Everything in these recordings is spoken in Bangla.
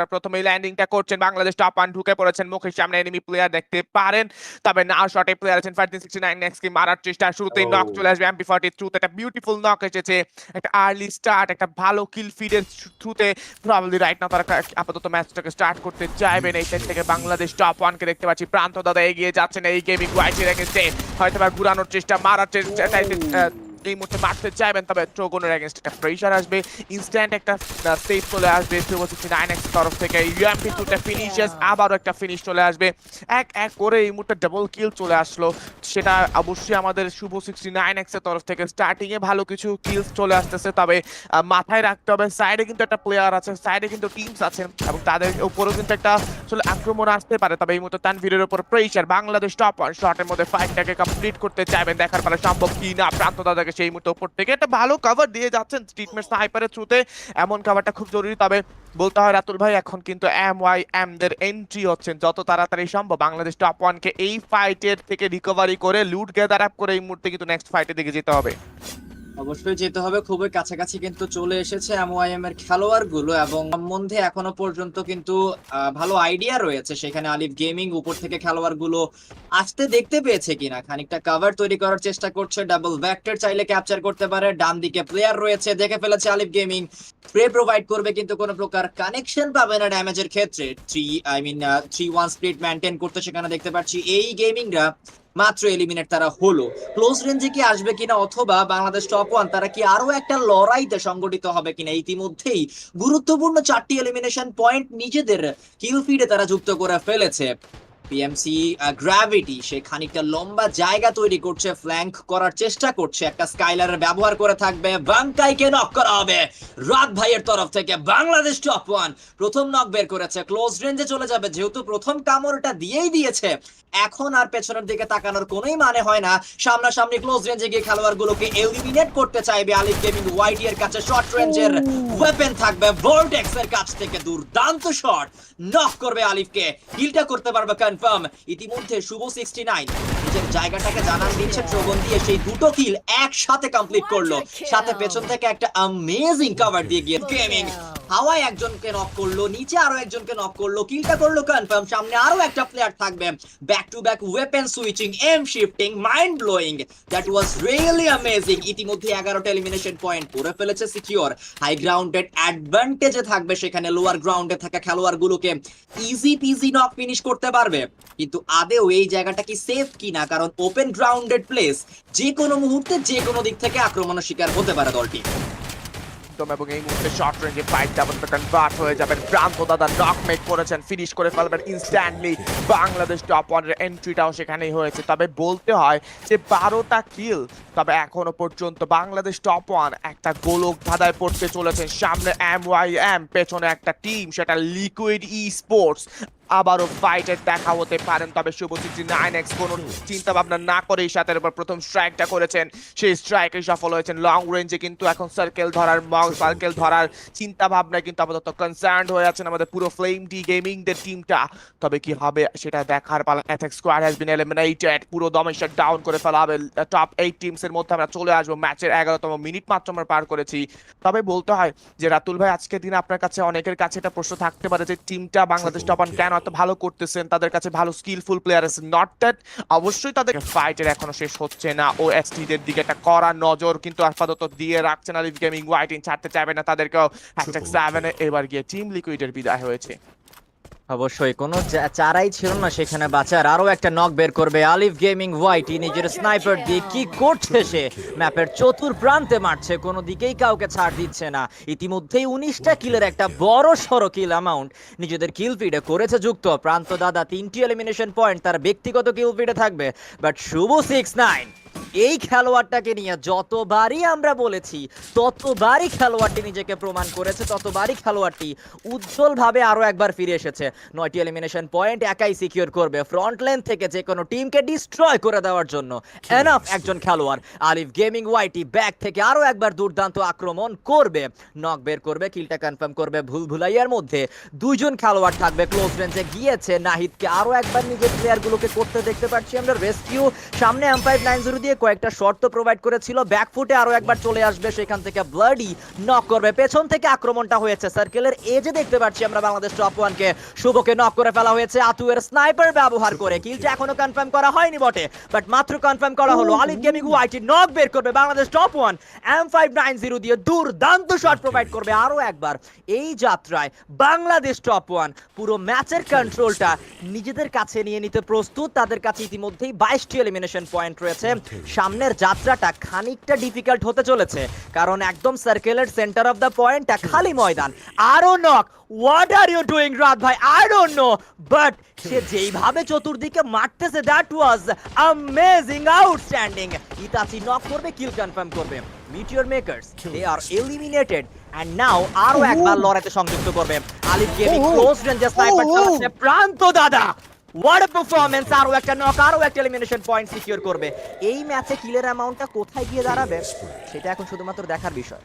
ল্যান্ডিংটা করছেন বাংলাদেশ টপ ওয়ান ঢুকে পড়েছেন মুখের সামনে এনিমি প্লেয়ার দেখতে পারেন। তবে না শটে প্লেয়ার আছেন ফাইটিং সিক্সটি নাইন নেক্সট কি মারার চেষ্টা শুরুতেই নক. চলে আসবে এমপি ফর্টি থ্রুতে একটা বিউটিফুল নক এসেছে একটা আর্লি স্টার্ট একটা ভালো কিল ফিডের থ্রুতে প্রবাবলি রাইট না তারা আপাতত ম্যাচটাকে স্টার্ট করতে চাইবেন এই সাইড থেকে বাংলাদেশ টপ ওয়ানকে দেখতে পাচ্ছি। প্রান্ত দাদা এগিয়ে যাচ্ছেন এই গেমিং ওয়াইটের এগেনস্টে হয়তো বা ঘুরানোর চেষ্টা মারার চেষ্টা এই মুহূর্তে মারতে চাইবেন তবে ট্রোগনের এগেনস্ট একটা প্রেশার আসবে ইনস্ট্যান্ট একটা সেভ চলে আসবে ট্রিপল সিক্সটি নাইন এক্স তরফ থেকে ইউএমপি টুটা ফিনিশেস আবারও একটা ফিনিশ চলে আসবে। এক এক করে এই মুহূর্তে ডাবল কিল চলে আসলো সেটা অবশ্যই আমাদের শুভ সিক্সটি নাইন এক্সের তরফ থেকে স্টার্টিং এ ভালো কিছু কিলস চলে আসতেছে তবে মাথায় রাখতে হবে সাইডে কিন্তু একটা প্লেয়ার আছে সাইডে কিন্তু টিমস আছেন এবং তাদের উপরেও কিন্তু একটা আসলে আক্রমণ আসতে পারে তবে এই মুহূর্তে তানভীরের উপর প্রেশার বাংলাদেশ টপ ওয়ান শটের মধ্যে ফাইটটাকে কমপ্লিট করতে চাইবেন দেখার পরে সম্ভব কি না প্রান্ত দাদাকে সেই মুহূর্তে উপর থেকে। একটা ভালো কাভার দিয়ে যাচ্ছেন ট্রিটমেন্ট স্নাইপারের থ্রুতে এমন কাভারটা খুব জরুরি, তবে বলতে হয় রাতুল ভাই, এখন কিন্তু এম ওয়াই এম দের এন্ট্রি হচ্ছেন। যত তাড়াতাড়ি সম্ভব বাংলাদেশ টপ ওয়ানকে এই ফাইটের থেকে রিকভারি করে লুট গ্যাদার আপ করে এই মুহূর্তে কিন্তু নেক্সট ফাইটে দিকে যেতে হবে। অবশ্যই যেতে হবে। খুবই কাছাকাছি কিন্তু চলে এসেছে এমওআইএম এর খেলোয়াড়গুলো এবং সম্বন্ধে এখনও পর্যন্ত কিন্তু ভালো আইডিয়া রয়েছে। সেখানে আলিফ গেমিং উপর থেকে খেলোয়াড়গুলো আসতে দেখতে পেয়েছে কিনা। খানিকটা কাভার তৈরি করার চেষ্টা করছে। ডাবল ভেক্টর চাইলে ক্যাপচার করতে পারে। ডান দিকে প্লেয়ার রয়েছে। দেখে ফেলেছে আলিফ গেমিং স্প্রে প্রোভাইড করবে কিন্তু কোনো প্রকার কানেকশন পাবে না ড্যামেজের ক্ষেত্রে। Three I mean three one split maintain করতে সেখানে দেখতে পাচ্ছি। এই গেমিংরা মাত্র এলিমিনেট তারা হলো। ক্লোজ রেঞ্জে কি আসবে কিনা অথবা বাংলাদেশ টপ ওয়ান তারা কি আরও একটা লড়াইতে সংগঠিত হবে কিনা? ইতিমধ্যেই গুরুত্বপূর্ণ চারটি এলিমিনেশন পয়েন্ট নিজেদের কিল ফিডে তারা যুক্ত করে ফেলেছে। পিএমসি গ্র্যাভিটি সে খানিকটা লম্বা জায়গা তৈরি করছে ফ্ল্যাঙ্ক করার চেষ্টা করছে একটা স্কাইলারের ব্যবহার করে থাকবে বাংকাইকে নক করা হবে। রাত ভাইয়ের তরফ থেকে বাংলাদেশ টপ ওয়ান প্রথম নক বের করেছে ক্লোজ রেঞ্জে চলে যাবে যেহেতু প্রথম কামড়টা দিয়েই দিয়েছে। এখন আর পেছনের দিকে তাকানোর কোনোই মানে হয় না। সামনাসামনি ক্লোজ রেঞ্জে গিয়ে খেলোয়াড়গুলোকে এলিমিনেট করতে চাইবে আলিফ গেমিং ওয়াইটি এর কাছে শর্ট রেঞ্জের ওয়েপেন থাকবে ভোল্টেক্স এর কাছ থেকে দুর্দান্ত শট নক করবে আলিফকে হিলটা করতে পারবে কনফার্ম ইতিমধ্যে শুভ 69 নিজের জায়গাটাকে জানান দিচ্ছে শ্রবণ দিয়ে সেই দুটো কিল একসাথে কমপ্লিট করল। সাথে পেছন থেকে একটা অ্যামেজিং কভার দিয়ে গিয়ে গেমিং হাওয়ায় একজনকে নক করল, নিচে আরও একজনকে নক করল কিলটা করল কনফার্ম সামনে আরও একটা প্লেয়ার থাকবে। Back to back weapon switching M shifting mind blowing that was really amazing ইতিমধ্যে এগারোটা এলিমিনেশন পয়েন্ট করে ফেলেছে সিকিউর হাই গ্রাউন্ডেড অ্যাডভান্টেজে থাকবে সেখানে লোয়ার গ্রাউন্ডে থাকা খেলোয়াড়গুলোকে। ইজি পিজি নক ফিনিশ করতে পারবে। কিন্তু আদেও এই জায়গাটা কি সেফ কিনা? কারণ ওপেন গ্রাউন্ডেড প্লেস যে কোনো মুহূর্তে যে কোনো দিক থেকে আক্রমণের শিকার হতে পারে দলটি। একদম, এবং এই মুহূর্তে শর্ট রেঞ্জে ফাইটটা আপাতত কনভার্ট হয়ে যাবেন। প্রান্ত দাদা নক মেক করেছেন ফিনিশ করে ফেলবেন ইনস্ট্যান্টলি বাংলাদেশ টপ ওয়ানের এন্ট্রিটাও সেখানেই হয়েছে। তবে বলতে হয় যে বারোটা কিল তবে এখনও পর্যন্ত বাংলাদেশ টপ ওয়ান একটা গোলক ধাঁধায় পড়তে চলেছেন। সামনে এম ওয়াই এম পেছনে একটা টিম সেটা লিকুইড ই স্পোর্টস আবারও ফাইটের দেখা হতে পারেন। তবে শুভ সিক্সটি নাইন এক্স কোনো চিন্তা ভাবনা না করেই সাথের উপর প্রথম স্ট্রাইকটা করেছেন। সেই স্ট্রাইকে সফল হয়েছেন লং রেঞ্জে কিন্তু এখন সার্কেল ধরার মগ সার্কেল ধরার চিন্তা ভাবনায় কিন্তু আপাতত কনসার্ন হয়ে আছেন আমাদের পুরো ফ্লেম ডি গেমিং দের টিমটা তবে কি হবে সেটা দেখার পালা অ্যাথেক স্কোয়াড হ্যাজ বিন এলিমিনেটেড পুরো দমে শাট ডাউন করে ফেলা হবে টপ এইট টিমস এর মধ্যে আমরা চলে আসব। ম্যাচের এগারোতম মিনিট মাত্র আমরা পার করেছি। তবে বলতে হয় যে রাতুল ভাই আজকের দিনে আপনার কাছে অনেকের কাছে এটা প্রশ্ন থাকতে পারে যে টিমটা বাংলাদেশ টপ টপান কেন এত ভালো করতেছেন তাদের কাছে ভালো স্কিলফুল প্লেয়ার আছে। নট দ্যাট অবশ্যই তাদের ফাইটের এখনও শেষ হচ্ছে না। ও এসটি এর দিকে একটা কড়া নজর কিন্তু আপাতত দিয়ে রাখছেন আলিফ গেমিং ওয়াইটিং ছাড়তে চাইবে না তাদেরকেও। হ্যাশট্যাগ সেভেনে এবার গিয়ে টিম লিকুইডের বিদায় হয়েছে। অবশ্যই, কোনো চারাই ছিল না সেখানে বাঁচার। আরও একটা নক বের করবে আলিফ গেমিং হোয়াইটি নিজের স্নাইপার দিয়ে কি করছে সে? ম্যাপের চতুর প্রান্তে মারছে, কোনো দিকেই কাউকে ছাড় দিচ্ছে না। ইতিমধ্যেই উনিশটা কিলের একটা বড় সড়ো কিল অ্যামাউন্ট নিজেদের কিল ফিডে করেছে যুক্ত। প্রান্ত দাদা, তিনটি এলিমিনেশন পয়েন্ট তার ব্যক্তিগত কিল ফিডে থাকবে। বাট শুভ সিক্স নাইন এই খেলোয়াড়টাকে নিয়ে যতবারই আমরা বলেছি, ততবারই খেলোয়াড়টি নিজেকে প্রমাণ করেছে, ততবারই খেলোয়াড়টি উজ্জ্বলভাবে আরও একবার ফিরে এসেছে। নয়টি এলিমিনেশন পয়েন্ট একাই সিকিউর করবে। ফ্রন্ট লাইন থেকে যে কোনো টিমকে ডিস্ট্রয় করে দেওয়ার জন্য এনাফ একজন খেলোয়াড়। আলিফ গেমিং ওয়াইটি ব্যাক থেকে আরও একবার দুর্দান্ত আক্রমণ করবে। নক বের করবে কিলটা কনফার্ম করবে ভুল ভুলাইয়ার মধ্যে। দুইজন খেলোয়াড় থাকবে ক্লোজ রেঞ্জে গিয়েছে। নাহিদকে আরও একবার নিজের প্লেয়ারগুলোকে করতে দেখতে পাচ্ছি আমরা। রেস্কিউ সামনে এম ফাইভ নাইন জিরো দিয়ে কয়েকটা শর্ত প্রোভাইড করেছিল। ব্যাকফুটে আরও একবার চলে আসবে সেখান থেকে ব্লাডি নক করবে। পেছন থেকে আক্রমণটা হয়েছে। সার্কেলের এজে দেখতে পাচ্ছি আমরা বাংলাদেশ টপ ওয়ানকে শুভকে নক করে ফেলা হয়েছে। আতুয়ের স্নাইপার ব্যবহার করে। কিলটা এখনও কনফার্ম করা হয়নি বটে। বাট মাত্র কনফার্ম করা হলো। আলিফ গেমিং ওয়াইটি নক বের করবে Bangladesh top one M five nine zero দিয়ে দুর্দান্ত শট প্রোভাইড করবে আরও একবার। এই যাত্রায় বাংলাদেশ টপ ওয়ান পুরো ম্যাচের কন্ট্রোলটা নিজেদের কাছে নিয়ে নিতে প্রস্তুত। তাদের কাছে ইতিমধ্যেই বাইশটি এলিমিনেশন পয়েন্ট রয়েছে। সামনের যাত্রাটা খানিকটা ডিফিকাল্ট হতে চলেছে কারণ একদম সার্কেলের সেন্টার অফ দ্য পয়েন্টটা খালি ময়দান। আরও knock what are you doing রাত ভাই? আই ডোন্ট নো বাট সে যেইভাবে চতুর্দিকে মারতেছে that was amazing outstanding Itachi knock করবে কিল কনফার্ম করবে। Meteor Makers they are eliminated and now আরও একবার লড়াইতে সংযুক্ত করবে। আলিফ গেমিং ক্লোজ রেঞ্জে স্নাইপার চালাচ্ছে প্রান্ত দাদা! হোয়াট পারফরমেন্স পারফরম্যান্স আরও একটা নক আরও একটা এলিমিনেশন পয়েন্ট সিকিউর করবে। এই ম্যাচে কিলের অ্যামাউন্টটা কোথায় গিয়ে দাঁড়াবে, সেটা এখন শুধুমাত্র দেখার বিষয়।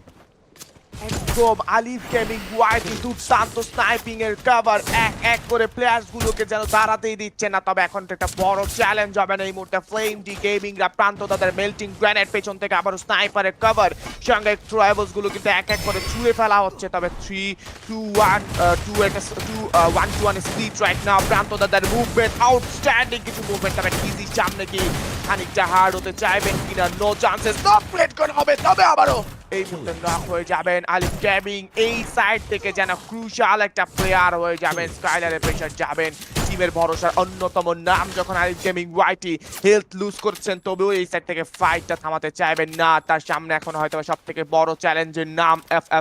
একদম আলিফ গেমিং ওয়াইটি দুর্দান্ত স্নাইপিং এর কভার এক এক করে প্লেয়ার্স গুলোকে যেন দাঁড়াতেই দিচ্ছে না। তবে এখন একটা বড় চ্যালেঞ্জ হবে না এই মুহূর্তে। ফ্লেম ডি গেমিং রা প্রান্ত তাদের মেল্টিং গ্রেনেড পেছন থেকে আবারও স্নাইপারের কভার সঙ্গে ট্রাইবলসগুলো কিন্তু এক এক করে ছুঁড়ে ফেলা হচ্ছে। তবে থ্রি টু ওয়ান টু একটা two one two one speed right now Pranto তাদের মুভমেন্ট আউটস্ট্যান্ডিং কিছু মুভমেন্ট তবে ইজি সামনে কি খানিকটা হার্ড হতে চাইবেন কিনা? নো চান্সেস নক প্লেট করে হবে, তবে আবারও। এই মুহূর্তে নক হয়ে যাবেন। আলিফ গেমিং এই সাইড থেকে যেন ক্রুশাল একটা প্লেয়ার হয়ে যাবেন স্কাইলারের প্রেশার যাবেন। টিমের ভরসার অন্যতম নাম যখন আলিফ গেমিং ওয়াইটি হেলথ লুজ করছেন তবেও এই সাইড থেকে ফাইটটা থামাতে চাইবেন না। তার সামনে এখন হয়তো সব থেকে বড় চ্যালেঞ্জের নাম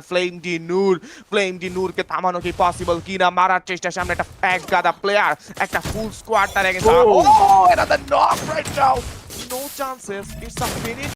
flame D Noor flame D নূরকে থামানো কি পসিবল কিনা মারার চেষ্টা সামনে একটা এক গাদা প্লেয়ার একটা ফুল স্কোয়াড তার against O another knock right now no chances it's a finish